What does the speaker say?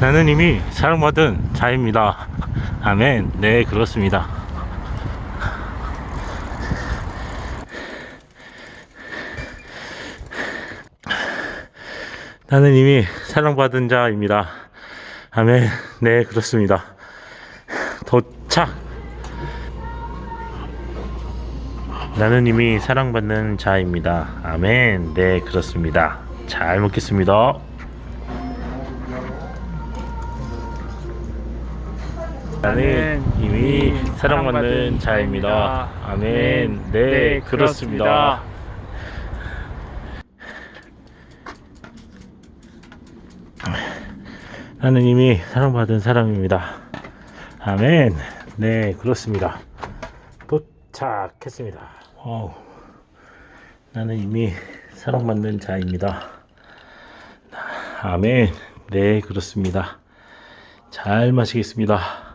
나는 이미 사랑받은 자입니다. 아멘. 네, 그렇습니다. 나는 이미 사랑받은 자입니다. 아멘. 네, 그렇습니다. 도착. 나는 이미 사랑받는 자입니다. 아멘. 네, 그렇습니다. 잘 먹겠습니다. 나는 이미 사랑받는 자입니다. 아멘. 네, 그렇습니다. 나는 이미 사랑받은 사람입니다. 아멘. 네, 그렇습니다. 도착했습니다. 와우. 나는 이미 사랑받는 자입니다. 아멘. 네, 그렇습니다. 잘 마시겠습니다.